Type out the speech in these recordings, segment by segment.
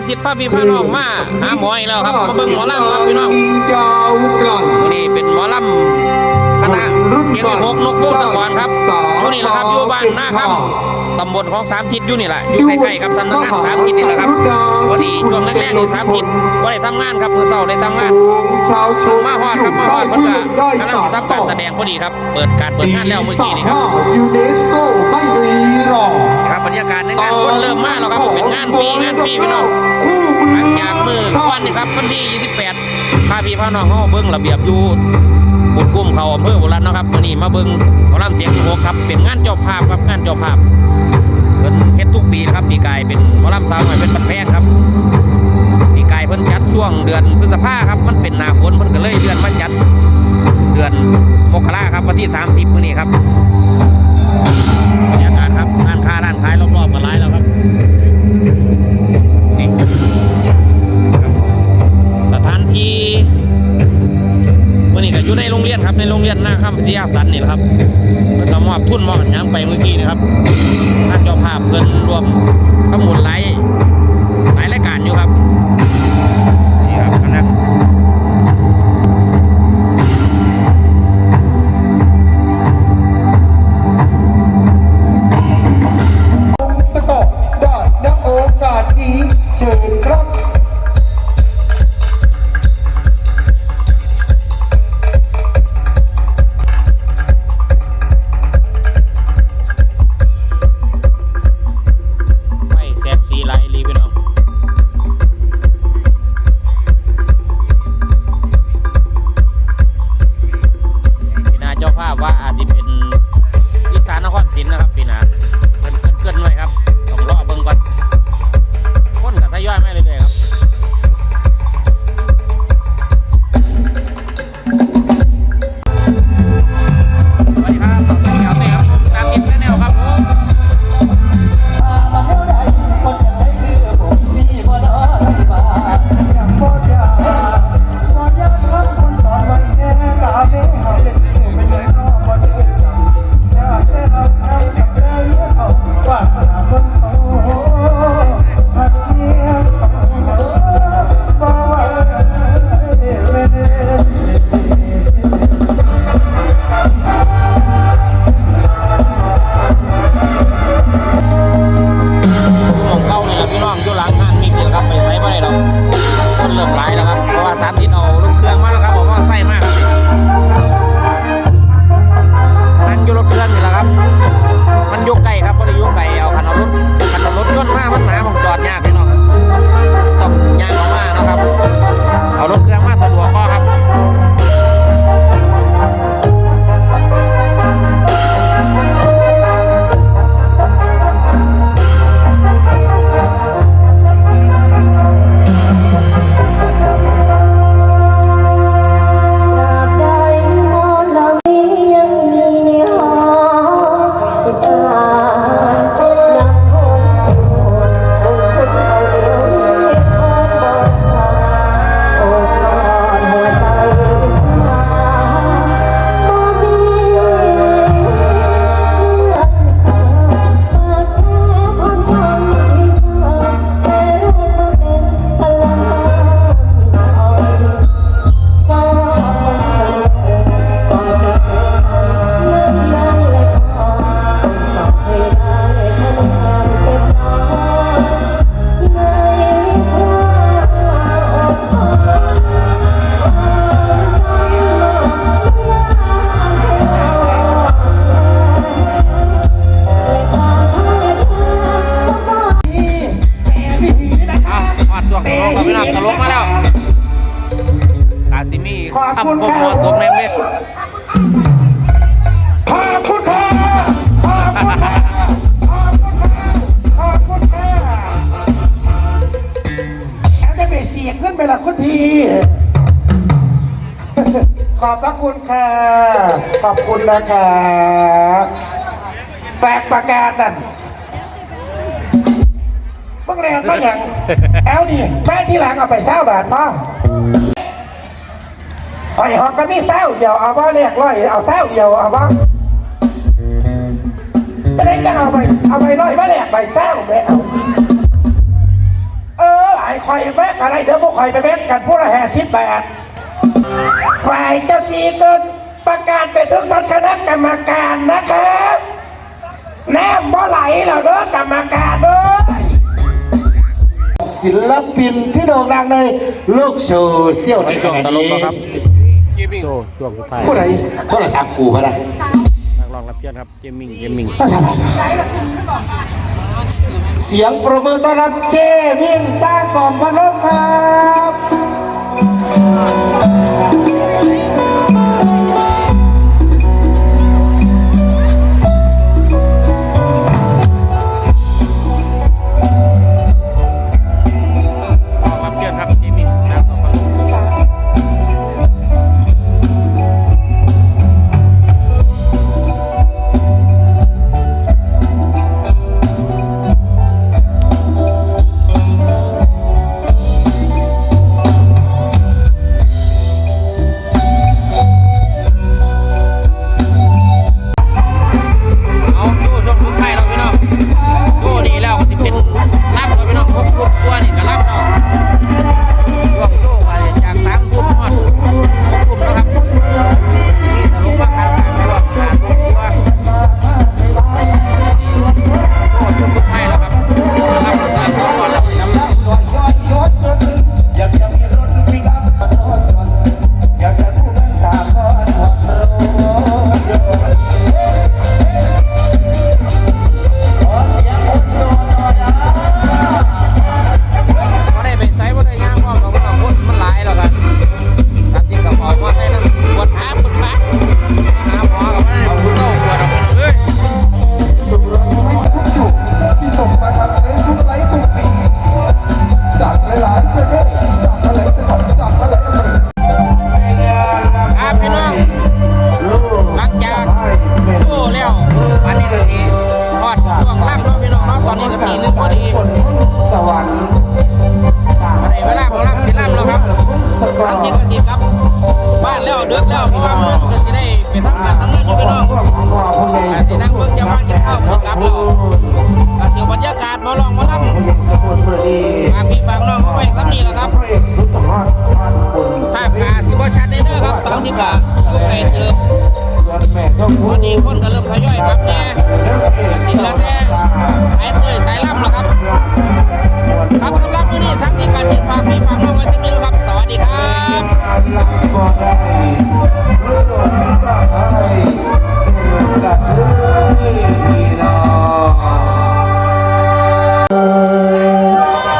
ามทิศพาพี่พาน้องมาหาหมออีกแล้วครับมาเบิ่งหมอลำครับพี่น้องยาวไกลวันนี้เป็นหมอลำคณะเกียรติหกนกบูตะกอนครับอยู่นี่แหละครับอยู่บ้านหน้าครับตำบลของสามทิศอยู่นี่แหละอยู่ใกล้ๆกับสำนักงานสามทิศนี่แหละครับวันนี้ช่วง แรกๆนี่สามทิศก็ได้ทำงานครับมือเสาร์ได้ทำงานชาวชนมาฮอดครับมาฮอดเพิ่นก็ได้กำลังสารทำการแสดงพอดีครับ เปิดการเปิดงานแล้วเมื่อกี้นี่ครับยูเนสโกไม่รีรอครับบรรยากาศในงานคนเริ่มมาแล้วครับเป็นงานฟรีงานฟรีพี่น้องคู่มืหลังจากมือวันนี่ครับวันที่28พาพี่พาน้องเขาเบิ้งระเบียบอยู่บุญกุ้มเขาอำเภอบุรีรัมย์เนาะครับวันนี้มาเบิ้งหมอลำเสียงโหกครับเป็นงานเจ้าภาพครับงานเจ้าภาพเป็นเฮ็ดทุกปีนะครับปีกายเป็นหมอลำสาวหน่อยเป็นบันแพงครับปีกาย เพิ่นจัดช่วงเดือนพฤษภาครับ มันเป็นหน้าฝนเพิ่นก็เลยเลื่อนมาจัด เดือนมกราครับวันที่ 30มื้อนี้ครับบรรยากาศครับร้านค้าร้านขายรอบๆกันหลายแล้วครับนี่สถานที่วันนี้ก็อยู่ในโรงเรียนครับในโรงเรียนหน้าค่ำพิทยาสันนี่แหละครับเพิ่นก็มอบทุนมอบหยังไปเมื่อกี้นะครับท่านเจ้าภาพเพิ่นรวมทั้งหมดหลายหลายราย การอยู่ครับนี่ครับคณะ อยุไก่เอาคันเอารถคันเอารถยนต์มามันหนาผมจอดยากพี่น้องต้องยางออกมากนะครับ เอารถเครื่องมา อบพระคุณค่ะ ขอบคุณนะคะแปลกประกาศนั่นบังแรงก็อย่างเอานี่แม่ที่หลังเอาไปเศร้าแบบทมาไอ้หอกก็มีเศร้าเดี๋ยวเอาว่าเรียกร้อยเอาเศร้าเดียวเอาว่าจะได้ก็เอาไปเอาไปร้อยมาแหลกไปเศร้าไปเอาเออไอ้คอยแม่อะไรเดี๋ยวพวกคอยไปแม่กันพวกละแห่สิบบาท ฝ่ายเจ้าที่ก็ประกาศไปถึงท่านคณะกรรมการนะครับแนมบ่ไหลเราเด้อกรรมการด้วยศิลปินที่โด่งดังในโลกโซเชียลในขณะนี้โซ่ช่วงสุดท้ายผู้ใดโทรศัพท์กูมาได้นักร้องรับเชิญครับเจมิงเจมิงเสียงประมินต้อนรับเจมิงสร้างสมพนกครับ Thank you.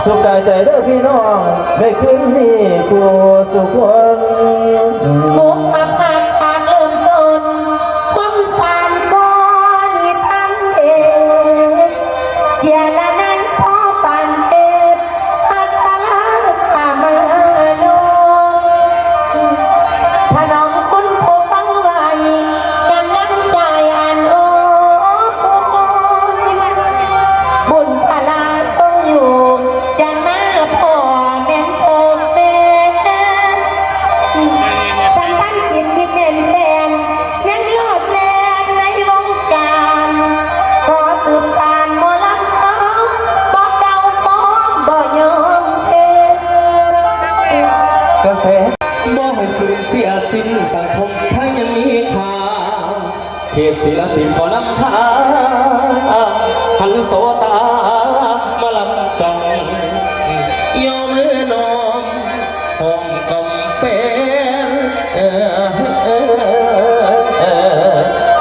สุขกายใจเด้อพี่น้องในคืนนี้ครูสุขวัน เทศศิลสินขอนำทางพันโสตามาลำจองยอมือนองห้องกำเฟน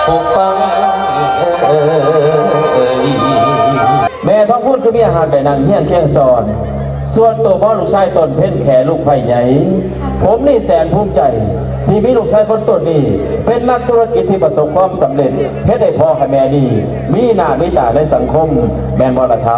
ผู้ฟังแม่ท้องพูดคือมีอาหารแบบนั้นเฮียนเที่ยงสอน ส่วนตัวพ่อลูกชายตนเพ่นแขลูกไผ่ใหญ่ ผมนี่แสนภูมิใจ ที่มีลูกชายคนตัวนี้ เป็นนักธุรกิจที่ประสบความสำเร็จเฮ็ดให้พ่อให้แม่นี่มีหน้ามีตาในสังคม แมนบอละเท้า